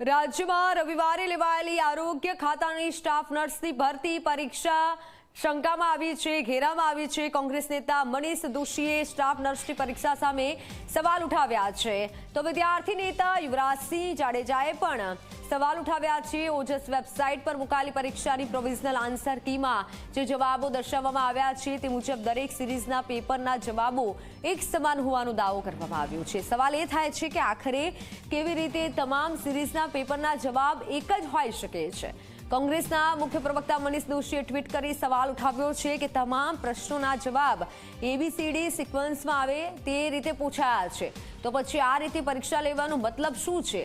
રાજ્યમાં રવિવારે લેવાયેલી આરોગ્ય ખાતાની સ્ટાફ નર્સની ભરતી પરીક્ષા શંકામાં આવી છે, ઘેરામાં આવી છે. કોંગ્રેસ નેતા મનીષ દોશીએ સ્ટાફ નર્સની પરીક્ષા સામે સવાલ ઉઠાવ્યા છે. તો વિદ્યાર્થી નેતા યુવરાજસિંહ જાડેજાએ પણ સવાલ ઉઠાવ્યા છે ઓજસ વેબસાઇટ પર મુકાયેલી પરીક્ષાની પ્રોવિઝનલ આન્સર કીમાં. જે જવાબો દર્શાવવામાં આવ્યા છે તે મુજબ દરેક સિરીઝના પેપરના જવાબો એક સમાન હોવાનો દાવો કરવામાં આવ્યો છે. સવાલ એ થાય છે કે આખરે કેવી રીતે તમામ સિરીઝના પેપરના જવાબ એક જ હોઈ શકે છે? કોંગ્રેસના મુખ્ય પ્રવક્તા મનીષ દોશીએ ટ્વીટ કરી સવાલ ઉઠાવ્યો છે કે તમામ પ્રશ્નોના જવાબ એબીસીડી સિક્વન્સમાં આવે તે રીતે પૂછાયા છે. તો પછી આ રીતે પરીક્ષા લેવાનો મતલબ શું છે?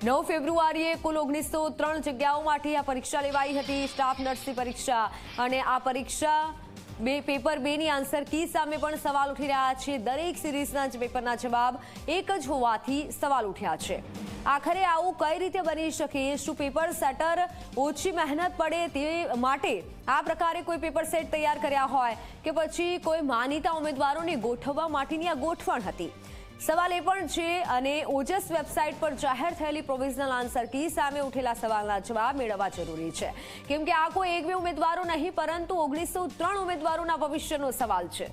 નવ ફેબ્રુઆરીએ કુલ ઓગણીસો ત્રણ જગ્યાઓમાંથી આ પરીક્ષા લેવાઈ હતી, સ્ટાફ નર્સની પરીક્ષા. અને આ પરીક્ષા બે, પેપર બેની આન્સર કી સામે પણ સવાલ ઉઠી રહ્યા છે. દરેક સિરીઝના જ પેપરના જવાબ એક જ હોવાથી સવાલ ઉઠ્યા છે. આખરે આવું કઈ રીતે બની શકે? શું પેપર સેટર ઓછી મહેનત પડે તે માટે આ પ્રકારે કોઈ પેપર સેટ તૈયાર કર્યા હોય? કે પછી કોઈ માનીતા ઉમેદવારોને ગોઠવવા માટેની આ ગોઠવણ હતી? સવાલ એ પણ છે અને ઓજસ વેબસાઇટ પર જાહેર થયેલી પ્રોવિઝનલ આન્સર કી સામે ઉઠેલા સવાલના જવાબ મેળવવા જરૂરી છે. કેમ કે આ કોઈ એક બે ઉમેદવારો નહીં, પરંતુ ઓગણીસો ત્રણ ઉમેદવારોના ભવિષ્યનો સવાલ છે.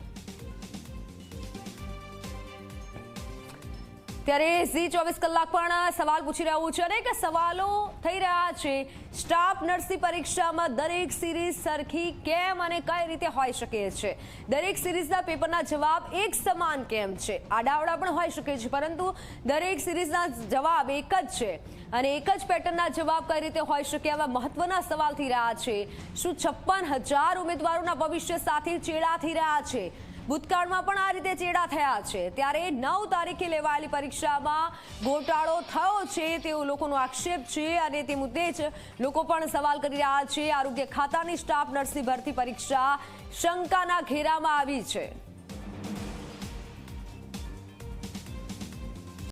ત્યારે ઝી ચોવીસ કલાક પણ સવાલ પૂછી રહ્યું છે અનેક સવાલો થઈ રહ્યા છે. સ્ટાફ નર્સની પરીક્ષામાં દરેક સિરીઝ સરખી કેમ અને કઈ રીતે હોઈ શકે છે? દરેક સિરીઝના પેપરના જવાબ એક સમાન કેમ છે? આડાવડા પણ હોઈ શકે છે, પરંતુ દરેક સિરીઝના જવાબ એક જ છે. અને એક જ પેટર્નના જવાબ કઈ રીતે હોઈ શકે આવા મહત્વના સવાલ થઈ રહ્યા છે. શું છપ્પન હજાર ઉમેદવારોના ભવિષ્ય સાથે ચેડા થઈ રહ્યા છે? ભૂતકાળમાં પણ આ રીતે ચેડા થયા છે. ત્યારે નવ તારીખે લેવાયેલી પરીક્ષામાં ગોટાળો થયો છે તેવો લોકોનો આક્ષેપ છે અને તે મુદ્દે જ લોકો પણ સવાલ કરી રહ્યા છે. આરોગ્ય ખાતાની સ્ટાફ નર્સની ભરતી પરીક્ષા શંકાના ઘેરામાં આવી છે.